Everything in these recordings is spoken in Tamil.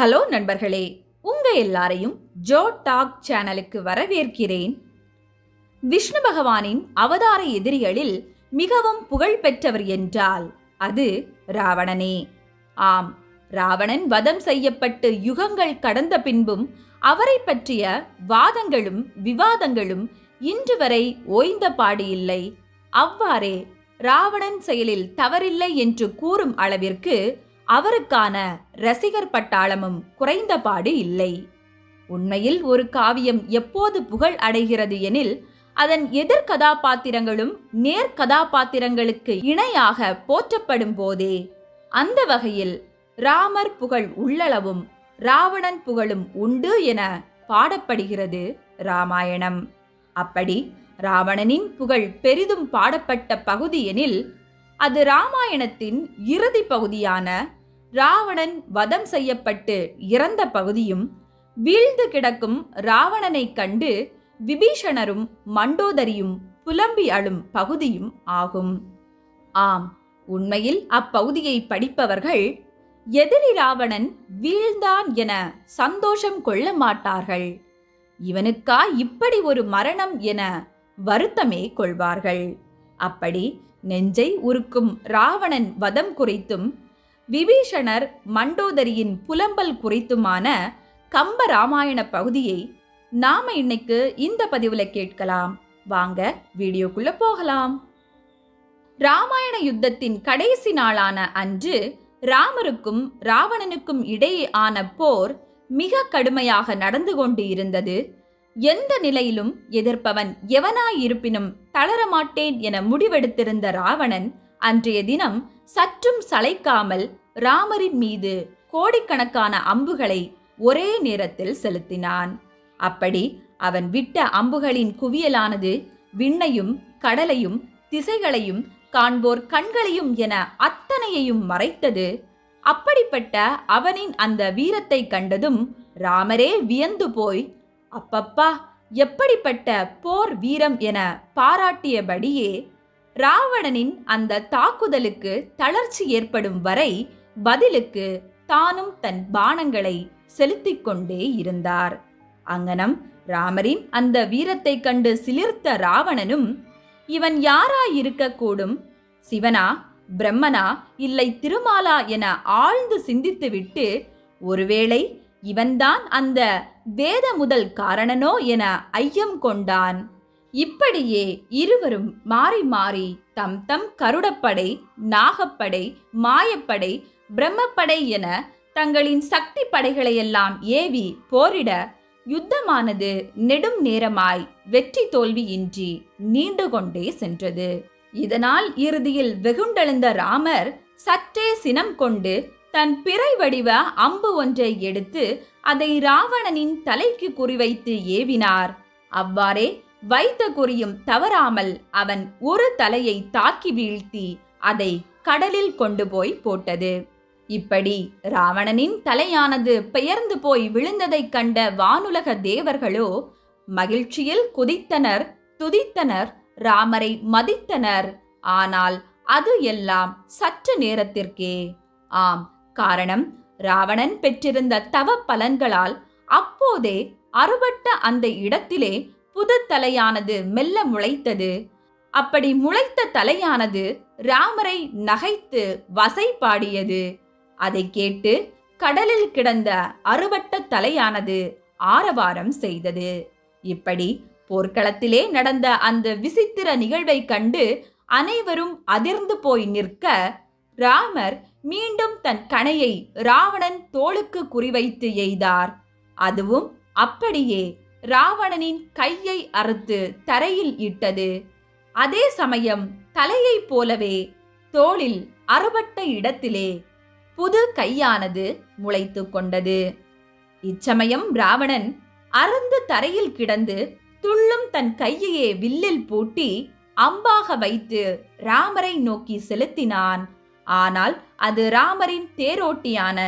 ஹலோ நண்பர்களே உங்க எல்லாரையும் ஜோ டாக் சேனலுக்கு வரவேற்கிறேன். விஷ்ணு பகவானின் அவதார எதிரிகளில் மிகவும் புகழ் பெற்றவர் என்றால் அது ராவணனே. ஆம் ராவணன் வதம் செய்யப்பட்டு யுகங்கள் கடந்த பின்பும் அவரை பற்றிய வாதங்களும் விவாதங்களும் இன்று வரை ஓய்ந்த பாடு இல்லை. அவ்வாறே ராவணன் செயலில் தவறில்லை என்று கூறும் அளவிற்கு அவருக்கான ரசிகர் பட்டாளமும் குறைந்தபாடு இல்லை. உண்மையில் ஒரு காவியம் எப்போது புகழ் அடைகிறது எனில் அதன் எதிர்கதாபாத்திரங்களும் நேர்கதாபாத்திரங்களுக்கு இணையாக போற்றப்படும் போதே அந்த வகையில் ராமர் புகழ் உள்ளளவும் ராவணன் புகழும் உண்டு என பாடப்படுகிறது ராமாயணம். அப்படி ராவணனின் புகழ் பெரிதும் பாடப்பட்ட பகுதி எனில் அது ராமாயணத்தின் இறுதி பகுதியான ராவணன் வதம் செய்யப்பட்டு இறந்த பகுதியும் வீழ்ந்து கிடக்கும் ராவணனை கண்டு விபீஷணரும் மண்டோதரியும் புலம்பி அழும் பகுதியும் ஆகும். ஆம் உண்மையில் அப்பகுதியை படிப்பவர்கள் எதிரி ராவணன் வீழ்ந்தான் என சந்தோஷம் கொள்ள மாட்டார்கள். இவனுக்கா இப்படி ஒரு மரணம் என வருத்தமே கொள்வார்கள். அப்படி நெஞ்சை உருக்கும் ராவணன் வதம் குறித்தும் விபீஷணர் மண்டோதரியின் புலம்பல் குறித்துமான கம்ப ராமாயண பகுதியை நாம இன்னைக்கு இந்த பதிவுல கேட்கலாம். வாங்க வீடியோக்குள்ள போகலாம். ராமாயண யுத்தத்தின் கடைசி நாளான அன்று ராமருக்கும் ராவணனுக்கும் இடையே ஆன போர் மிக கடுமையாக நடந்து கொண்டு இருந்தது. எந்த நிலையிலும் எதிர்ப்பவன் எவனாயிருப்பினும் தளரமாட்டேன் என முடிவெடுத்திருந்த ராவணன் அன்றைய தினம் சற்றும் சளைக்காமல் ராமரின் மீது கோடிக்கணக்கான அம்புகளை ஒரே நேரத்தில் செலுத்தினான். அப்படி அவன் விட்ட அம்புகளின் குவியலானது விண்ணையும் கடலையும் திசைகளையும் காண்போர் கண்களையும் என அத்தனையையும் மறைத்தது. அப்படிப்பட்ட அவனின் அந்த வீரத்தை கண்டதும் ராமரே வியந்து போய் அப்பப்பா எப்படிப்பட்ட போர் வீரம் என பாராட்டியபடியே ராவணனின் அந்த தாக்குதலுக்கு தளர்ச்சி ஏற்படும் வரை பதிலுக்கு தானும் தன் பானங்களை செலுத்திக் கொண்டே இருந்தார். அங்கனம் ராமரின் அந்த வீரத்தை கண்டு சிலிர்த்த ராவணனும் இவன் யாராயிருக்கக்கூடும் சிவனா பிரம்மனா இல்லை திருமாலா என ஆழ்ந்து சிந்தித்துவிட்டு ஒருவேளை இவன்தான் அந்த வேத முதல் காரணனோ என ஐயம் கொண்டான். இப்படியே இருவரும் மாறி மாறி தம் தம் கருடப்படை நாகப்படை மாயப்படை பிரம்மப்படை என தங்களின் சக்தி படைகளையெல்லாம் ஏவி போரிட யுத்தமானது நெடும் நேரமாய் வெற்றி தோல்வியின்றி நீண்டு கொண்டே சென்றது. இதனால் இறுதியில் வெகுண்டெழுந்த ராமர் சற்றே சினம் கொண்டு தன் பிறை வடிவ அம்பு ஒன்றை எடுத்து அதை ராவணனின் தலைக்கு குறிவைத்து ஏவினார். அவ்வாறே வைத்த குறியும் தவறாமல் அவன் ஒரு தலையை தாக்கி வீழ்த்தி அதை கடலில் கொண்டு போய் போட்டது. இப்படி ராவணனின் தலையானது பெயர்ந்து போய் விழுந்ததைக் கண்ட வானுலக தேவர்களோ மகிழ்ச்சியில் குதித்தனர் துதித்தனர் ராமரை மதித்தனர். ஆனால் அது எல்லாம் சற்று நேரத்திற்கே. ஆம் காரணம் ராவணன் பெற்றிருந்த தவ பலன்களால் அப்போதே அறுபட்ட அந்த இடத்திலே புது தலையானது மெல்ல முளைத்தது. அப்படி முளைத்த தலையானது ராமரை நகைத்து வசை பாடியது அதை கேட்டு கடலில் கிடந்த அறுபட்ட தலையானது ஆரவாரம் செய்தது. இப்படி போர்க்களத்திலே நடந்த அந்த விசித்திர நிகழ்வை கண்டு அனைவரும் அதிர்ந்து போய் நிற்க ராமர் மீண்டும் தன் கணையை ராவணன் தோளுக்கு குறிவைத்து எய்தார். அதுவும் அப்படியே ராவணனின் கையை அறுத்து தரையில் இட்டது. அதே சமயம் தலையைப் போலவே தோளில் அறுபட்ட இடத்திலே புது கையானது முளைத்து கொண்டது. இச்சமயம் ராவணன் அறந்து தரையில் கிடந்து துள்ளும் தன் கையையே வில்லில் பூட்டி அம்பாக வைத்து ராமரை நோக்கி செலுத்தினான். ஆனால் அது ராமரின் தேரோட்டியான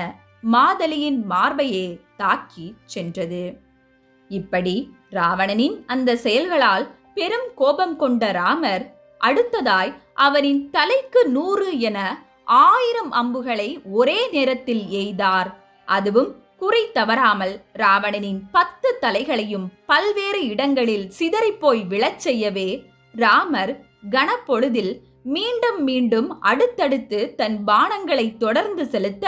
மாதலியின் மார்பையே தாக்கி சென்றது. இப்படி ராவணனின் அந்த செயல்களால் பெரும் கோபம் கொண்ட ராமர் அடுத்ததாய் அவரின் தலைக்கு நூறு என ஆயிரம் அம்புகளை ஒரே நேரத்தில் எய்தார். அதுவும் குறி தவறாமல் ராவணனின் பத்து தலைகளையும் பல்வேறு இடங்களில் சிதறிப்போய் விழச் செய்யவே ராமர் கனப்பொழுதில் மீண்டும் மீண்டும் அடுத்தடுத்து தன் பானங்களை தொடர்ந்து செலுத்த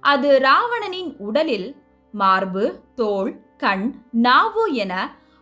அது ராவணனின் உடலில் மார்பு தோள் கண் நாவு என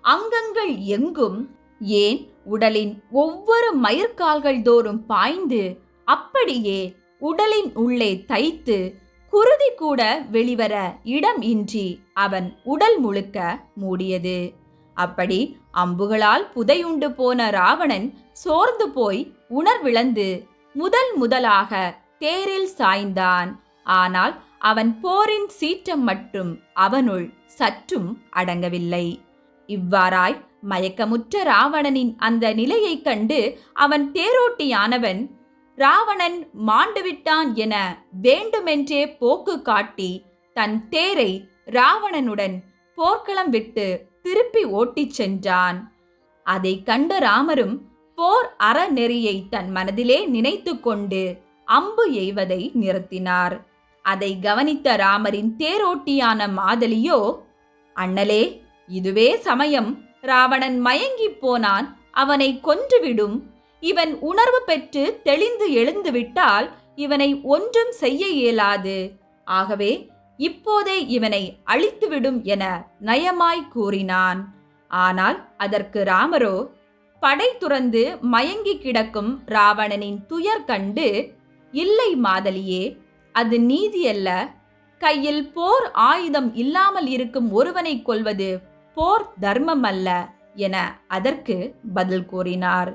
அங்கங்கள் எங்கும் ஏன் உடலின் ஒவ்வொரு மயிர்கால்கள் தோறும் பாய்ந்து அப்படியே உடலின் உள்ளே தைத்து குருதி கூட வெளிவர இடம் இன்றி அவன் உடல் முழுக்க மூடியது. அப்படி அம்புகளால் புதையுண்டு போன ராவணன் சோர்ந்து போய் உணர்விழந்து முதல் முதலாக தேரில் சாய்ந்தான். ஆனால் அவன் போரின் சீற்றம் மட்டும் அவனுள் சற்றும் அடங்கவில்லை. இவ்வாறாய் மயக்கமுற்ற ராவணனின் அந்த நிலையைக் கண்டு அவன் தேரோட்டியானவன் ராவணன் மாண்டுவிட்டான் என வேண்டுமென்றே போக்கு காட்டி தன் தேரை ராவணனுடன் போர்க்களம் விட்டு திருப்பி ஓட்டிச் சென்றான். அதை கண்ட ராமரும் போர் அறநெறியை தன் மனதிலே நினைத்து கொண்டு அம்பு எய்வதை நிறுத்தினார். அதை கவனித்த ராமரின் தேரோட்டியான மாதலியோ அண்ணலே இதுவே சமயம். ராவணன் மயங்கிப் போனான். அவனை கொன்றுவிடும். இவன் உணர்வு பெற்று தெளிந்து எழுந்துவிட்டால் இவனை ஒன்றும் செய்ய இயலாது. ஆகவே இப்போதே இவனை அழித்துவிடும் என நயமாய் கூறினான். ஆனால் அதற்கு ராமரோ படை துறந்து மயங்கி கிடக்கும் ராவணனின் துயர் கண்டு இல்லை மாதலியே அது நீதியல்ல. கையில் போர் ஆயுதம் இல்லாமல் இருக்கும் ஒருவனை கொல்வது போர் தர்மம் அல்ல என அதற்கு பதில் கூறினார்.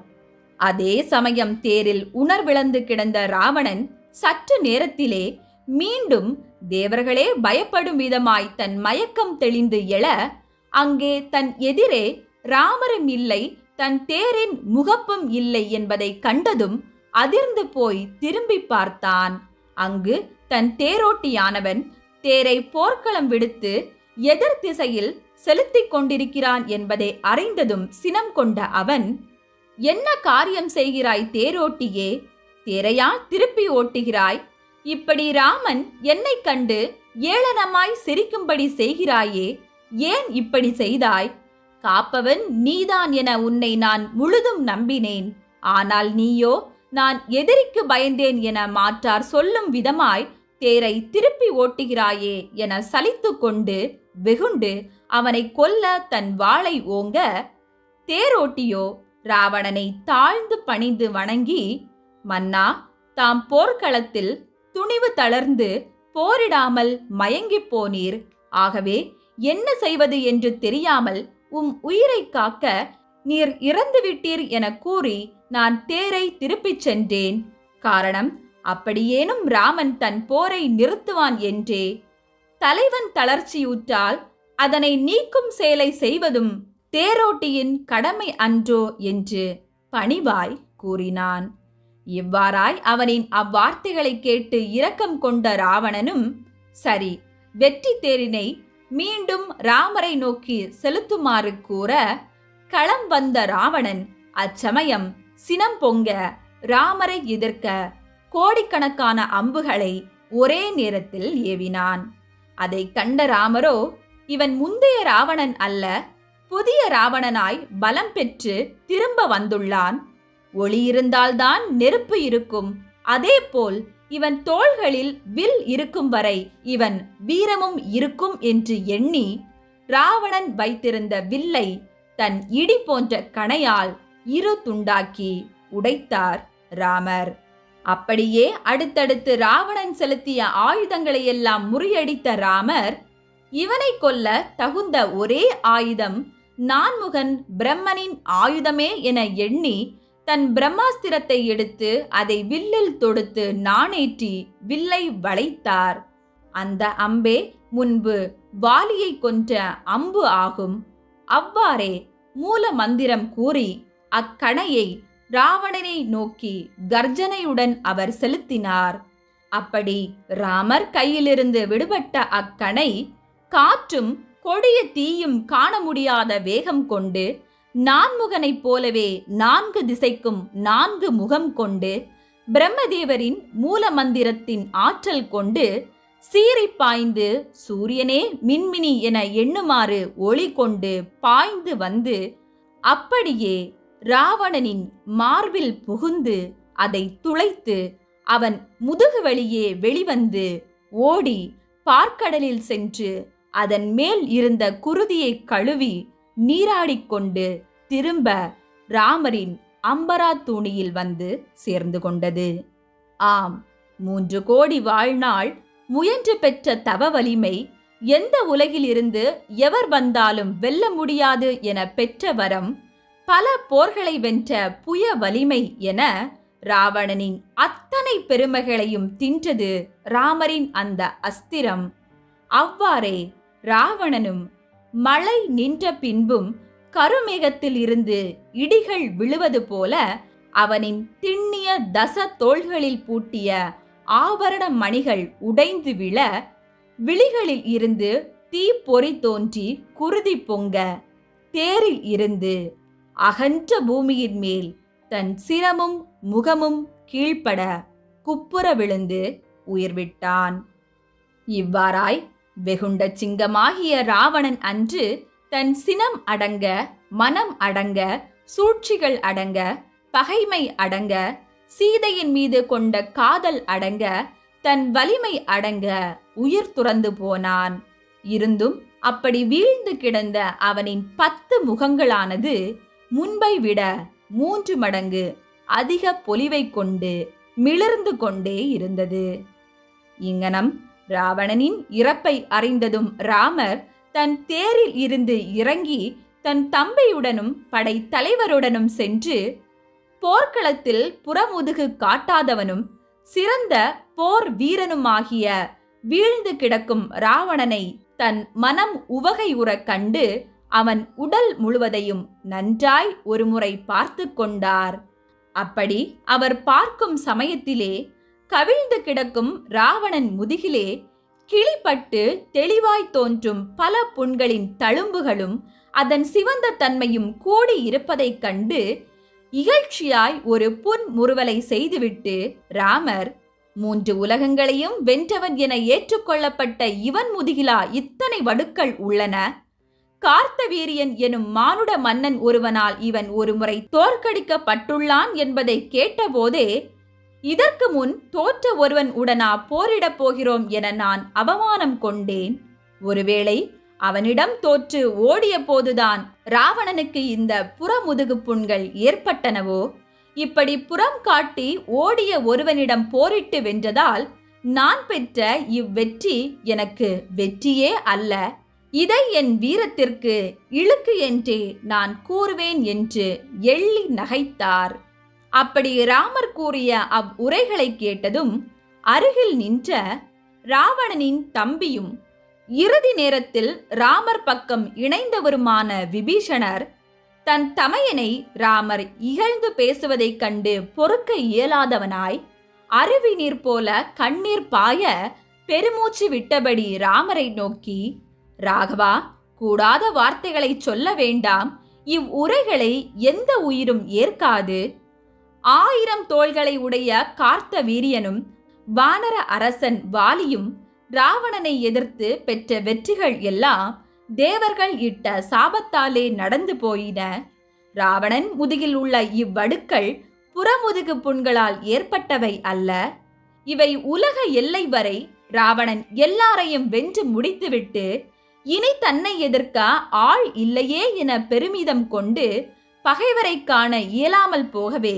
அதே சமயம் தேரில் உணர்விழந்து கிடந்த ராவணன் சற்று நேரத்திலே மீண்டும் தேவர்களே பயப்படும் விதமாய் தன் மயக்கம் தெளிந்து எழ அங்கே தன் எதிரே ராமரும் இல்லை தன் தேரின் முகப்பும் இல்லை என்பதை கண்டதும் அதிர்ந்து போய் திரும்பி பார்த்தான். அங்கு தன் தேரோட்டியானவன் தேரை போர்க்களம் விடுத்து எதிர் திசையில் செலுத்திக் கொண்டிருக்கிறான் என்பதை அறிந்ததும் சினம் கொண்ட அவன் என்ன காரியம் செய்கிறாய் தேரோட்டியே? தேரையா திருப்பி ஓட்டுகிறாய். இப்படி ராமன் என்னைக் கண்டு ஏளனமாய் சிரிக்கும்படி செய்கிறாயே ஏன் இப்படி செய்தாய்? காப்பவன் நீதான் என உன்னை நான் முழுதும் நம்பினேன். ஆனால் நீயோ நான் எதிரிக்கு பயந்தேன் என மாற்றார் சொல்லும் விதமாய் தேரை திருப்பி ஓட்டுகிறாயே என சலித்து கொண்டு வெகுண்டு அவனை கொல்ல தன் வாளை ஓங்க தேரோட்டியோ ராவணனை தாழ்ந்து பணிந்து வணங்கி மன்னா தாம் போர்க்களத்தில் துணிவு தளர்ந்து போரிடாமல் மயங்கிப் போனீர். ஆகவே என்ன செய்வது என்று தெரியாமல் உம் உயிரை காக்க நீர் இறந்துவிட்டீர் என கூறி நான் தேரை திருப்பிச் சென்றேன். காரணம் அப்படியேனும் ராமன் தன் போரை நிறுத்துவான் என்றே. தலைவன் தளர்ச்சியூற்றால் அதனை நீக்கும் செயலை செய்வதும் தேரோட்டியின் கடமை அன்றோ என்று பணிவாய் கூறினான். இவ்வாறாய் அவனின் அவ்வார்த்தைகளை கேட்டு இரக்கம் கொண்ட ராவணனும் சரி வெற்றி தேரினை மீண்டும் ராமரை நோக்கி செலுத்துமாறு கூற களம் வந்த ராவணன் அச்சமயம் சினம் பொங்க ராமரை எதிர்க்க கோடிக்கணக்கான அம்புகளை ஒரே நேரத்தில் ஏவினான். அதை கண்ட ராமரோ இவன் முந்தைய ராவணன் அல்ல புதிய ராவணனாய் பலம் பெற்று திரும்ப வந்துள்ளான். ஒளி இருந்தால்தான் நெருப்பு இருக்கும். அதேபோல் இவன் தோள்களில் வில் இருக்கும் வரை இவன் வீரமும் இருக்கும் என்று எண்ணி ராவணன் வைத்திருந்த வில்லை தன் இடி போன்ற கணையால் இரு துண்டாக்கி உடைத்தார் ராமர். அப்படியே அடுத்தடுத்து ராவணன் செலுத்திய ஆயுதங்களை எல்லாம் முறியடித்த ராமர் இவனை கொல்ல தகுந்த ஒரே ஆயுதம் நான்முகன் பிரம்மனின் ஆயுதமே என எண்ணி தன் பிரம்மாஸ்திரத்தை எடுத்து அதை வில்லில் தொடுத்து நாணேற்றி வில்லை வளைத்தார். அந்த அம்பே முன்பு வாலியை கொன்ற அம்பு ஆகும். அவ்வாறே மூல மந்திரம் கூறி அக்கணையை ராவணனை நோக்கி கர்ஜனையுடன் அவர் செலுத்தினார். அப்படி ராமர் கையிலிருந்து விடுபட்ட அக்கணை காற்றும் கொடிய தீயும் காண முடியாத வேகம் கொண்டு நான்முகனைப் போலவே நான்கு திசைக்கும் நான்கு முகம் கொண்டு பிரம்மதேவரின் மூல மந்திரத்தின் ஆற்றல் கொண்டு சீறி பாய்ந்து சூரியனே மின்மினி என எண்ணுமாறு ஒளி கொண்டு பாய்ந்து வந்து அப்படியே ராவணனின் மார்பில் புகுந்து அதை துளைத்து அவன் முதுகு வழியே வெளிவந்து ஓடி பார்க்கடலில் சென்று அதன் மேல் இருந்த குருதியை கழுவி நீராடிக்கொண்டு திரும்ப ராமரின் அம்பரா தூணியில் வந்து சேர்ந்து கொண்டது. ஆம் மூன்று கோடி வாழ்நாள் முயன்று பெற்ற தவ வலிமை எந்த உலகிலிருந்து எவர் வந்தாலும் வெல்ல முடியாது என பெற்ற வரம் பல போர்களை வென்ற புய வலிமை என ராவணனின் அத்தனை பெருமைகளையும் தின்றது ராமரின் அந்த அஸ்திரம். அவ்வாறே ராவணனும் மழை நின்ற பின்பும் கருமேகத்தில் இருந்து இடிகள் விழுவது போல அவனின் திண்ணிய தச தோள்களில் பூட்டிய ஆபரண மணிகள் உடைந்து விழ விழிகளில் இருந்து தீ பொறி தோன்றி குருதி பொங்க தேரில் இருந்து அகன்ற பூமியின் மேல் தன் சிரமும் முகமும் கீழ்ப்பட குப்புற விழுந்து உயிர் விட்டான் இவ்வாறாய் வெகுண்ட சிங்கமாகிய ராவணன் அன்று தன் சினம் அடங்க மனம் அடங்க சூழ்ச்சிகள் அடங்க பகைமை அடங்க சீதையின் மீது கொண்ட காதல் அடங்க தன் வலிமை அடங்க உயிர் துறந்து போனான். இருந்தும் அப்படி வீழ்ந்து கிடந்த அவனின் பத்து முகங்களானது முன்பை விட மூன்று மடங்கு அதிக பொலிவை கொண்டு மிளர்ந்து கொண்டே இருந்தது. இங்கனம் ராவணனின் இறப்பை அறிந்ததும் ராமர் தன் தேரில் இருந்து இறங்கி தன் தம்பியுடனும் படை தலைவருடனும் சென்று போர்க்களத்தில் புறமுதுகு காட்டாதவனும் சிறந்த போர் வீரனுமாகிய வீழ்ந்து கிடக்கும் ராவணனை தன் மனம் உவகையுற கண்டு அவன் உடல் முழுவதையும் நன்றாய் ஒருமுறை பார்த்து கொண்டார். அப்படி அவர் பார்க்கும் சமயத்திலே கவிழ்ந்து கிடக்கும் ராவணன் முதுகிலே கிளிப்பட்டு தெளிவாய் தோன்றும் பல புண்களின் தழும்புகளும் அதன் சிவந்த தன்மையும் கூடி இருப்பதைக் கண்டு இகழ்ச்சியாய் ஒரு புன் முறுவலை செய்துவிட்டு ராமர் மூன்று உலகங்களையும் வென்றவன் என ஏற்றுக்கொள்ளப்பட்ட இவன் முதுகிலா இத்தனை வடுக்கள் உள்ளன? கார்த்தவீரியன் எனும் மானுட மன்னன் ஒருவனால் இவன் ஒருமுறை தோற்கடிக்கப்பட்டுள்ளான் என்பதை கேட்டபோதே இதற்கு முன் தோற்ற ஒருவன் உடனா போரிடப் போகிறோம் என நான் அவமானம் கொண்டேன். ஒருவேளை அவனிடம் தோற்று ஓடிய போதுதான் ராவணனுக்கு இந்த புறமுதுகு புண்கள் ஏற்பட்டனவோ? இப்படி புறம் காட்டி ஓடிய ஒருவனிடம் போரிட்டு வென்றதால் நான் பெற்ற இவ்வெற்றி எனக்கு வெற்றியே அல்ல. இதை என் வீரத்திற்கு இழுக்கு என்றே நான் கூறுவேன் என்று எள்ளி நகைத்தார். அப்படி ராமர் கூறிய அவ் உரைகளை கேட்டதும் அருகில் நின்ற ராவணனின் தம்பியும் இறுதி நேரத்தில் ராமர் பக்கம் இணைந்தவருமான விபீஷணர் தன் தமையனை ராமர் இகழ்ந்து பேசுவதைக் கண்டு பொறுக்க இயலாதவனாய் அருவி நீர் போல கண்ணீர் பாய பெருமூச்சு விட்டபடி ராமரை நோக்கி ராகவா கூடாத வார்த்தைகளை சொல்ல வேண்டாம். இவ் உரைகளை எந்த உயிரும் ஏற்காது. ஆயிரம் தோள்களை உடைய கார்த்த வீரியனும் வானர அரசன் வாலியும் ராவணனை எதிர்த்து பெற்ற வெற்றிகள் எல்லாம் தேவர்கள் இட்ட சாபத்தாலே நடந்து போயின. ராவணன் முதுகில் உள்ள இவ்வடுக்கள் புறமுதுகு புண்களால் ஏற்பட்டவை அல்ல. இவை உலக எல்லை வரை ராவணன் எல்லாரையும் வென்று முடித்துவிட்டு இனி தன்னை எதிர்க்க ஆள் இல்லையே என பெருமிதம் கொண்டு பகைவரை காண இயலாமல் போகவே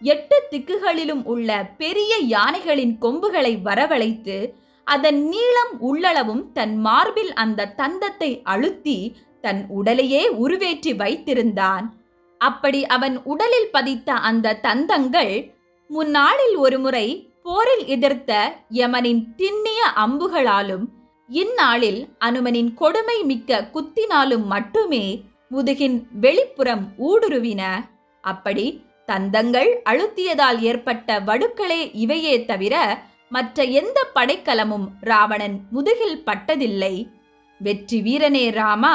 எட்டு திக்குகளிலும் உள்ள பெரிய யானைகளின் கொம்புகளை வரவழைத்து அதன் நீளம் உள்ளளவும் தன் மார்பில் அந்த தந்தத்தை அழுத்தி தன் உடலையே உருவேற்றி வைத்திருந்தான். அப்படி அவன் உடலில் பதித்த அந்த தந்தங்கள் முன்னாளில் ஒருமுறை போரில் எதிர்த்த யமனின் திண்ணிய அம்புகளாலும் இந்நாளில் அனுமனின் கொடுமை மிக்க குத்தினாலும் மட்டுமே முதுகின் வெளிப்புறம் ஊடுருவின. அப்படி தந்தங்கள் அழுத்தியதால் ஏற்பட்ட வடுக்களே இவையே தவிர மற்ற எந்த படைக்கலமும் ராவணன் முதுகில் பட்டதில்லை. வெற்றி வீரனே ராமா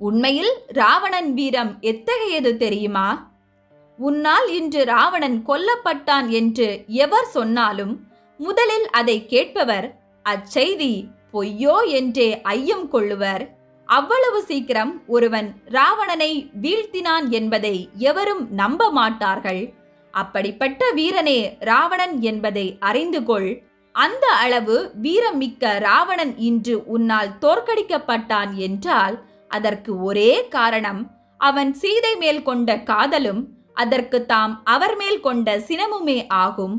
உண்மையில் ராவணன் வீரம் எத்தகையது தெரியுமா? உன்னால் இன்று ராவணன் கொல்லப்பட்டான் என்று எவர் சொன்னாலும் முதலில் அதை கேட்பவர் அச்செய்தி பொய்யோ என்றே ஐயம் கொள்ளுவர். அவ்வளவு சீக்கிரம் ஒருவன் ராவணனை வீழ்த்தினான் என்பதை எவரும் நம்ப மாட்டார்கள் அப்படிப்பட்ட வீரனே ராவணன் என்பதை அறிந்து கொள் அந்த அளவு வீரம் மிக்க ராவணன் இன்று உன்னால் தோற்கடிக்கப்பட்டான் என்றால் அதற்கு ஒரே காரணம் அவன் சீதை மேல் கொண்ட காதலும் அதற்கு தாம் அவர் மேல் கொண்ட சினமுமே ஆகும்.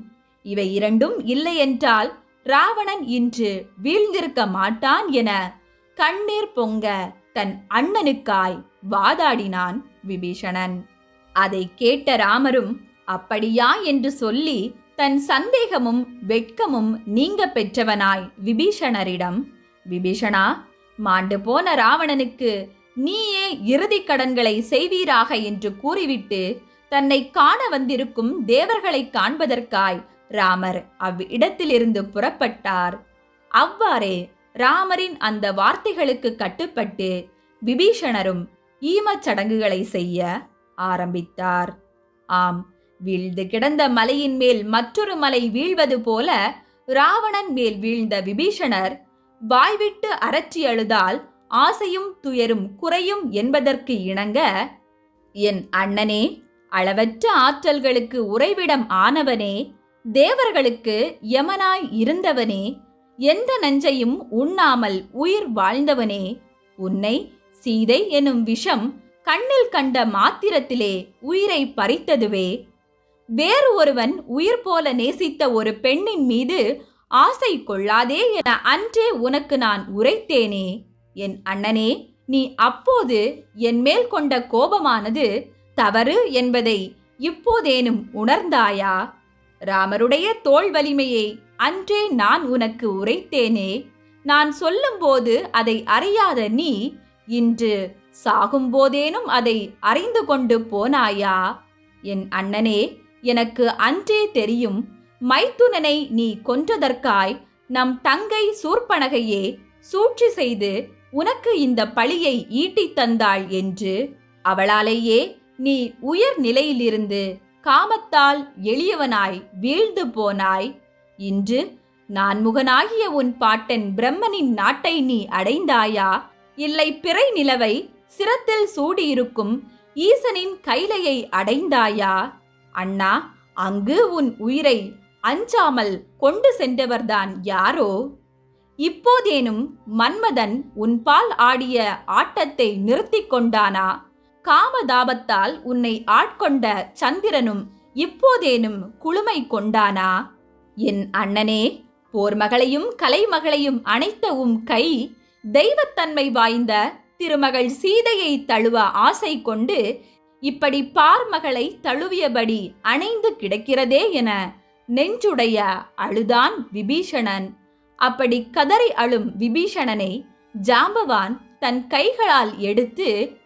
இவை இரண்டும் இல்லையென்றால் ராவணன் இன்று வீழ்ந்திருக்க மாட்டான் என கண்ணீர் பொங்க தன் அண்ணனுக்காய் வாதாடினான் விபீஷணன். அதை கேட்ட ராமரும் அப்படியா என்று சொல்லி தன் சந்தேகமும் வெட்கமும் நீங்க பெற்றவனாய் விபீஷணரிடம் விபீஷணா மாண்டு போன ராவணனுக்கு நீயே இறுதிக் கடன்களை செய்வீராக என்று கூறிவிட்டு தன்னை காண வந்திருக்கும் தேவர்களை காண்பதற்காய் ராமர் அவ்விடத்திலிருந்து புறப்பட்டார். அவ்வாறே ராமரின் அந்த வார்த்தைகளுக்கு கட்டுப்பட்டு விபீஷணரும் ஈமச் சடங்குகளை செய்ய ஆரம்பித்தார். ஆம் வீழ்ந்து கிடந்த மலையின் மேல் மற்றொரு மலை வீழ்வது போல ராவணன் மேல் வீழ்ந்த விபீஷணர் வாய்விட்டு அரற்றி அழுதால் ஆசையும் துயரும் குறையும் என்பதற்கு இணங்க என் அண்ணனே அளவற்ற ஆற்றல்களுக்கு உறைவிடம் ஆனவனே தேவர்களுக்கு யமனாய் இருந்தவனே எந்த நஞ்சையும் உண்ணாமல் உயிர் வாழ்ந்தவனே உன்னை சீதை எனும் விஷம் கண்ணில் கண்ட மாத்திரத்திலே உயிரை பறித்ததுவே. வேறு ஒருவன் உயிர் போல நேசித்த ஒரு பெண்ணின் மீது ஆசை கொள்ளாதே என அன்றே உனக்கு நான் உரைத்தேனே. என் அண்ணனே நீ அப்போது என் மேல் கொண்ட கோபமானது தவறு என்பதை இப்போதேனும் உணர்ந்தாயா? ராமருடைய தோள் வலிமையை அன்றே நான் உனக்கு உரைத்தேனே. நான் சொல்லும்போது அதை அறியாத நீ இன்று சாகும்போதேனும் அதை அறிந்து கொண்டு போனாயா? என் அண்ணனே எனக்கு அன்றே தெரியும். மைத்துனனை நீ கொன்றதற்காய் நம் தங்கை சூர்பனகையே சூழ்ச்சி செய்து உனக்கு இந்த பழியை ஈட்டித் தந்தாள் என்று. அவளாலேயே நீ உயர் நிலையிலிருந்து காமத்தால் எளியவனாய் வீழ்ந்து போனாய். இன்று நான்முகனாகிய உன் பாட்டன் பிரம்மனின் நாட்டை நீ அடைந்தாயா? இல்லை பிறை நிலவை சிரத்தில் சூடியிருக்கும் ஈசனின் கைலையை அடைந்தாயா? அண்ணா அங்கு உன் உயிரை அஞ்சாமல் கொண்டு சென்றவர்தான் யாரோ? இப்போதேனும் மன்மதன் உன்பால் ஆடிய ஆட்டத்தை நிறுத்திக் கொண்டானா? காமதாபத்தால் உன்னை ஆட்கொண்ட சந்திரனும் இப்போதேனும் குளுமை கொண்டானா? என் அண்ணனே போர்மகளையும் கலைமகளையும் அணைத்த உம் கை தெய்வத்தன்மை வாய்ந்த திருமகள் சீதையை தழுவ ஆசை கொண்டு இப்படி பார்மகளை தழுவியபடி அணைந்து கிடக்கிறதே என நெஞ்சுடைய அழுதான் விபீஷணன். அப்படி கதறி அழும் விபீஷணனை ஜாம்பவான் தன் கைகளால் எடுத்து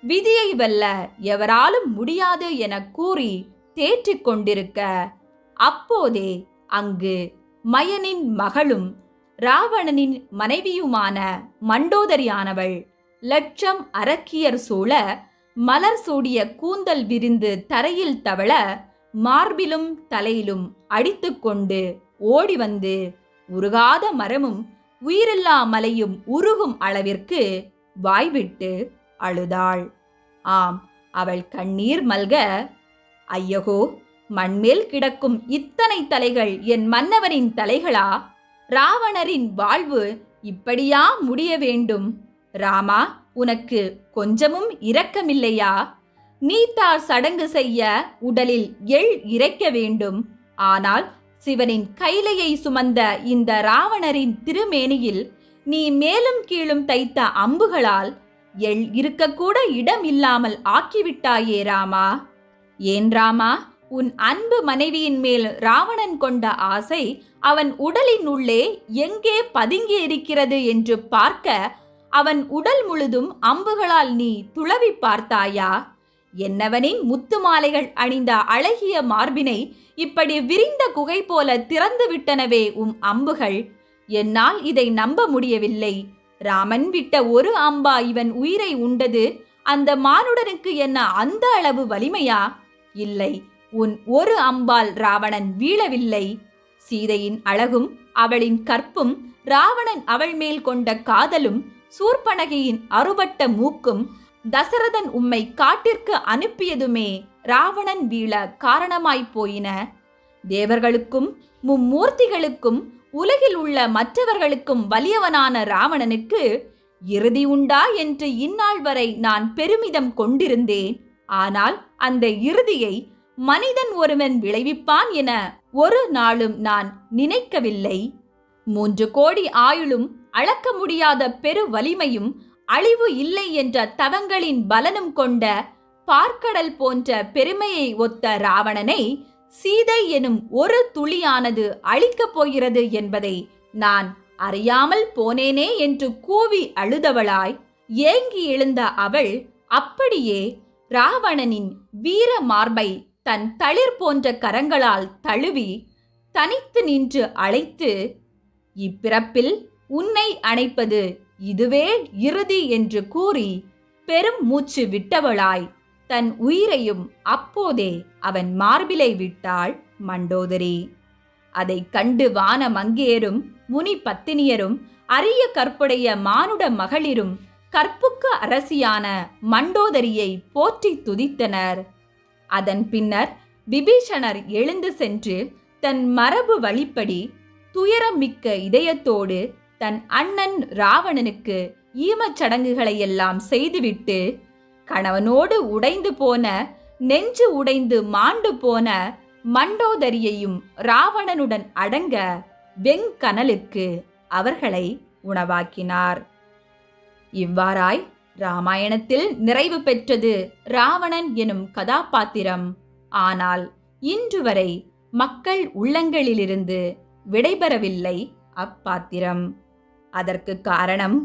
விதியை வெல்ல எவராலும் முடியாது என கூறி தேற்றிக் கொண்டிருக்க அப்போதே அங்கு மயனின் மகளும் ராவணனின் மனைவியுமான மண்டோதரியானவள் லட்சம் அரக்கியர் சூழ மலர் சூடிய கூந்தல் விரிந்து தரையில் தவள மார்பிலும் தலையிலும் அடித்துக்கொண்டு ஓடி வந்து உருகாத மரமும் உயிரில்லா மலையும் உருகும் அளவிற்கு வாய்விட்டு அழுதாள். ஆம் அவள் கண்ணீர் மல்க ஐயகோ மண்மேல் கிடக்கும் இத்தனை தலைகள் என் மன்னவரின் தலைகளா? ராவணரின் வாழ்வு இப்படியா முடிய வேண்டும்? ராமா உனக்கு கொஞ்சமும் இரக்கமில்லையா? நீத்தார் சடங்கு செய்ய உடலில் எள் இறைக்க வேண்டும். ஆனால் சிவனின் கைலையை சுமந்த இந்த ராவணரின் திருமேனியில் நீ மேலும் கீழும் தைத்த அம்புகளால் எள் இருக்கக்கூட இடம் இல்லாமல் ஆக்கிவிட்டாயே ராமா. ஏன் ராமா? உன் அன்பு மனைவியின் மேல் ராவணன் கொண்ட ஆசை அவன் உடலின் உள்ளே எங்கே பதுங்கி இருக்கிறது என்று பார்க்க அவன் உடல் முழுதும் அம்புகளால் நீ துளவி பார்த்தாயா? என்னவனின் முத்து மாலைகள் அணிந்த அழகிய மார்பினை இப்படி விரிந்த குகை போல திறந்து விட்டனவே உம் அம்புகள். என்னால் இதை நம்ப முடியவில்லை. ராமன் விட்ட ஒரு அம்பா இவன் உயிரை உண்டது. அந்த மானுடனுக்கு என்ன அந்த அளவு வலிமையா? இல்லை. உன் ஒரு அம்பால் ராவணன் வீழவில்லை. சீதையின் அழகும் அவளின் கற்பும் ராவணன் அவள் மேல் கொண்ட காதலும் சூர்பனகையின் அறுபட்ட மூக்கும் தசரதன் உம்மை காட்டிற்கு அனுப்பியதுமே ராவணன் வீழ காரணமாய்ப் போயின. தேவர்களுக்கும் மும்மூர்த்திகளுக்கும் உலகில் உள்ள மற்றவர்களுக்கும் வலியவனான ராவணனுக்கு இறுதி உண்டா என்று இந்நாள் வரை நான் பெருமிதம் கொண்டிருந்தேன். ஆனால் அந்த இறுதியை மனிதன் ஒருவன் விளைவிப்பான் என ஒரு நாளும் நான் நினைக்கவில்லை. மூன்று கோடி ஆயுளும் அளக்க முடியாத பெரு வலிமையும் அழிவு இல்லை என்ற தவங்களின் பலனும் கொண்ட பார்க்கடல் போன்ற பெருமையை ஒத்த ராவணனை சீதை எனும் ஒரு துளியானது அழிக்கப் போகிறது என்பதை நான் அறியாமல் போனேனே என்று கூவி அழுதவளாய் ஏங்கி எழுந்த அவள் அப்படியே ராவணனின் வீர மார்பை தன் தளிர் போன்ற கரங்களால் தழுவி தனித்து நின்று அழைத்து இப்பிறப்பில் உன்னை அணைப்பது இதுவே இறுதி என்று கூறி பெரும் மூச்சு விட்டவளாய் தன் உயிரையும் அப்போதே அவன் மார்பிலை விட்டாள் மண்டோதரி. அதைக் கண்டு வான மங்கையரும் முனி பத்தினியரும் அரிய கற்புடைய மானுட மகளிரும் கற்புக்கு அரசியான மண்டோதரியை போற்றி துதித்தனர். அதன் பின்னர் விபீஷணர் எழுந்து சென்று தன் மரபு வழிப்படி துயரமிக்க இதயத்தோடு தன் அண்ணன் ராவணனுக்கு ஈமச் சடங்குகளையெல்லாம் செய்துவிட்டு கணவனோடு உடைந்து போன நெஞ்சு உடைந்து மாண்டு போன மண்டோதரியையும் ராவணனுடன் அடங்க வெங்கனலுக்கு அவர்களை உணவாக்கினார். இவ்வாறாய் ராமாயணத்தில் நிறைவு பெற்றது ராவணன் எனும் கதாபாத்திரம். ஆனால் இன்று வரை மக்கள் உள்ளங்களிலிருந்து விடைபெறவில்லை அப்பாத்திரம். அதற்கு காரணம்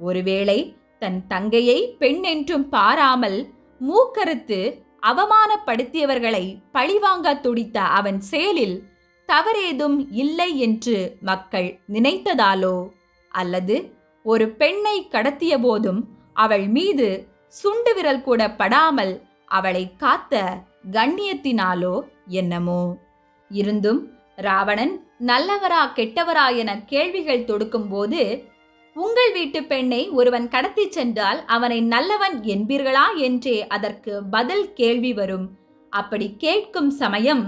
ஒருவேளை தன் தங்கையை பெண் என்றும் பாராமல் மூக்கறுத்து அவமானப்படுத்தியவர்களை பழிவாங்க துடித்த அவன் செயலில் தவறேதும் இல்லை என்று மக்கள் நினைத்ததாலோ? அல்லது ஒரு பெண்ணை கடத்திய போதும் அவள் மீது சுண்டு விரல் கூட படாமல் அவளை காத்த கண்ணியத்தினாலோ என்னமோ. இருந்தும் ராவணன் நல்லவரா கெட்டவரா என கேள்விகள் தொடுக்கும்போது உங்கள் வீட்டு பெண்ணை ஒருவன் கடத்தி சென்றால் அவனை நல்லவன் என்பீர்களா? என்றே அதற்கு பதில் கேள்வி வரும். அப்படி கேட்கும் சமயம்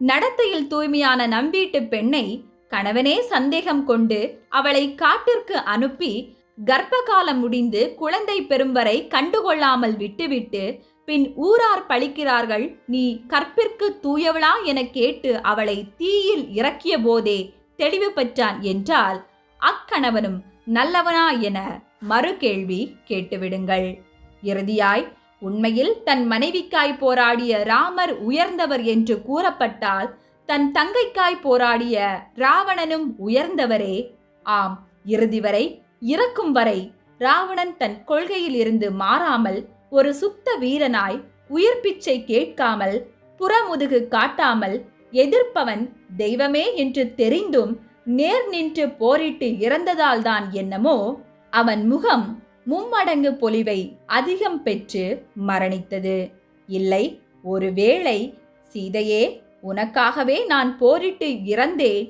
நடத்தையில் தூய்மையான நம்பீட்டு பெண்ணை கணவனே சந்தேகம் கொண்டு அவளை காட்டிற்கு அனுப்பி கர்ப்பகாலம் முடிந்து குழந்தை பெறும் வரை கண்டுகொள்ளாமல் விட்டுவிட்டு பின் ஊரார் பழிக்கிறார்கள் நீ கற்பிற்கு தூயவளா? என கேட்டு அவளை தீயில் இறக்கிய போதே தெளிவு பெற்றான் என்றால் அக்கணவனும் நல்லவனா? என மறு கேள்வி கேட்டுவிடுங்கள். இறுதியாய் உண்மையில் தன் மனைவிக்காய் போராடிய ராமர் உயர்ந்தவர் என்று கூறப்பட்டால் தன் தங்கைக்காய் போராடிய ராவணனும் உயர்ந்தவரே. ஆம் இறுதி வரை இறக்கும் வரை ராவணன் தன் கொள்கையில் இருந்து மாறாமல் ஒரு சுத்த வீரனாய் உயிர் பிச்சை கேட்காமல் புறமுதுகு காட்டாமல் எதிர்ப்பவன் தெய்வமே என்று தெரிந்தும் நேர் நின்று போரிட்டு இறந்ததால்தான் என்னமோ அவன் முகம் மும்மடங்கு பொலிவை அதிகம் பெற்று மரணித்தது. இல்லை ஒருவேளை சீதையே உனக்காகவே நான் போரிட்டு இறந்தேன்.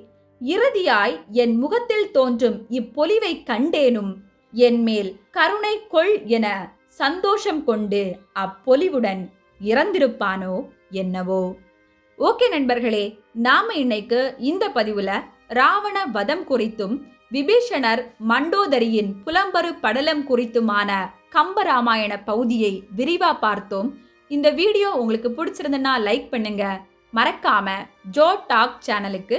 இறுதியாய் என் முகத்தில் தோன்றும் இப்பொலிவை கண்டேனும். என் மேல் கருணை கொள் என சந்தோஷம் கொண்டு அப்பொலிவுடன் இறந்திருப்பானோ என்னவோ. ஓகே நண்பர்களே நாம இன்னைக்கு இந்த பதிவுல ராவண வதம் குறித்தும் விபீஷணர் மண்டோதரியின் புலம்பரு படலம் குறித்துமான கம்பராமாயண பகுதியை விரிவா பார்த்தோம். இந்த வீடியோ உங்களுக்கு பிடிச்சிருந்ததுன்னா லைக் பண்ணுங்க. மறக்காம ஜோ டாக் சேனலுக்கு